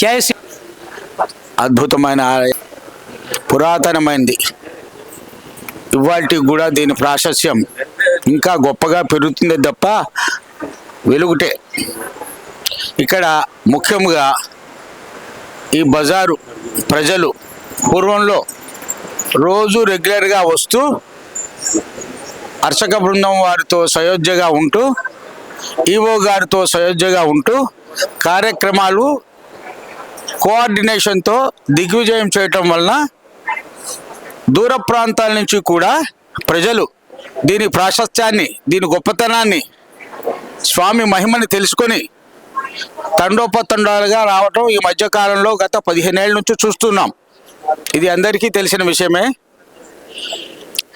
జై శ్రీ అద్భుతమైన పురాతనమైనది ఇవాటికి కూడా దీని ప్రాశస్యం ఇంకా గొప్పగా పెరుగుతుంది తప్ప వెలుగుటే. ఇక్కడ ముఖ్యంగా ఈ బజారు ప్రజలు పూర్వంలో రోజు రెగ్యులర్గా వస్తూ అర్చక బృందం వారితో సయోధ్యగా ఉంటూ ఈవో గారితో సయోధ్యగా ఉంటూ కార్యక్రమాలు కోఆర్డినేషన్తో దిగ్విజయం చేయటం వలన దూర ప్రాంతాల నుంచి కూడా ప్రజలు దీని ప్రాశస్త్యాన్ని దీని గొప్పతనాన్ని స్వామి మహిమని తెలుసుకొని తండోపతండాలుగా రావటం ఈ మధ్యకాలంలో గత పదిహేనేళ్ళ నుంచి చూస్తున్నాం. ఇది అందరికీ తెలిసిన విషయమే.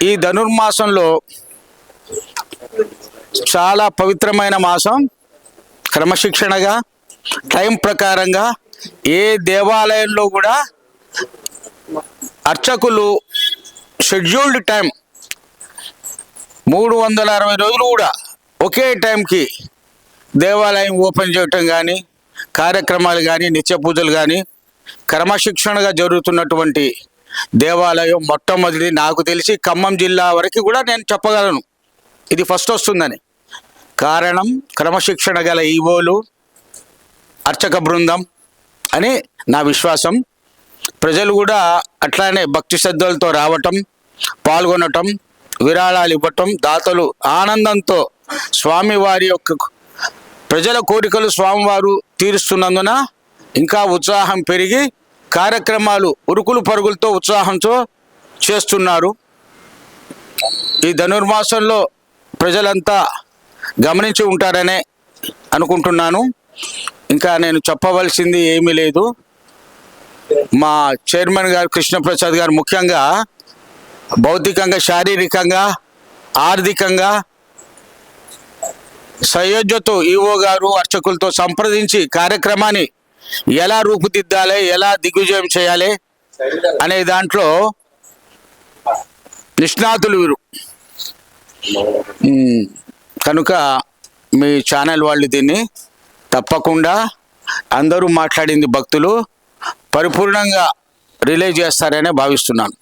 ఈ ధనుర్మాసంలో చాలా పవిత్రమైన మాసం. క్రమశిక్షణగా టైం ప్రకారంగా ఏ దేవాలయంలో కూడా అర్చకులు షెడ్యూల్డ్ టైం మూడు వందల అరవై రోజులు కూడా ఒకే టైంకి దేవాలయం ఓపెన్ చేయటం కానీ కార్యక్రమాలు కానీ నిత్య పూజలు కానీ క్రమశిక్షణగా జరుగుతున్నటువంటి దేవాలయం మొట్టమొదటి నాకు తెలిసి ఖమ్మం జిల్లా వరకు కూడా నేను చెప్పగలను. ఇది ఫస్ట్ వస్తుందని. కారణం క్రమశిక్షణ గల ఈవోలు అర్చక బృందం అని నా విశ్వాసం. ప్రజలు కూడా అట్లానే భక్తి శ్రద్ధలతో రావటం పాల్గొనటం విరాళాలు ఇవ్వటం దాతలు ఆనందంతో స్వామివారి యొక్క ప్రజల కోరికలు స్వామివారు తీరుస్తున్నందున ఇంకా ఉత్సాహం పెరిగి కార్యక్రమాలు ఉరుకులు పరుగులతో ఉత్సాహంతో చేస్తున్నారు. ఈ ధనుర్మాసంలో ప్రజలంతా గమనించి ఉంటారనే అనుకుంటున్నాను. ఇంకా నేను చెప్పవలసింది ఏమీ లేదు. మా చైర్మన్ గారు కృష్ణప్రసాద్ గారు ముఖ్యంగా భౌతికంగా శారీరకంగా ఆర్థికంగా సయోధ్యతో ఈవో గారు అర్చకులతో సంప్రదించి కార్యక్రమాన్ని ఎలా రూపుదిద్దాలి ఎలా దిగ్విజయం చేయాలి అనే దాంట్లో నిష్ణాతులు వీరు. కనుక మీ ఛానల్ వాళ్ళు దీన్ని తప్పకుండా అందరూ మాట్లాడింది భక్తులు పరిపూర్ణంగా రిలే చేస్తారనే భావిస్తున్నాను.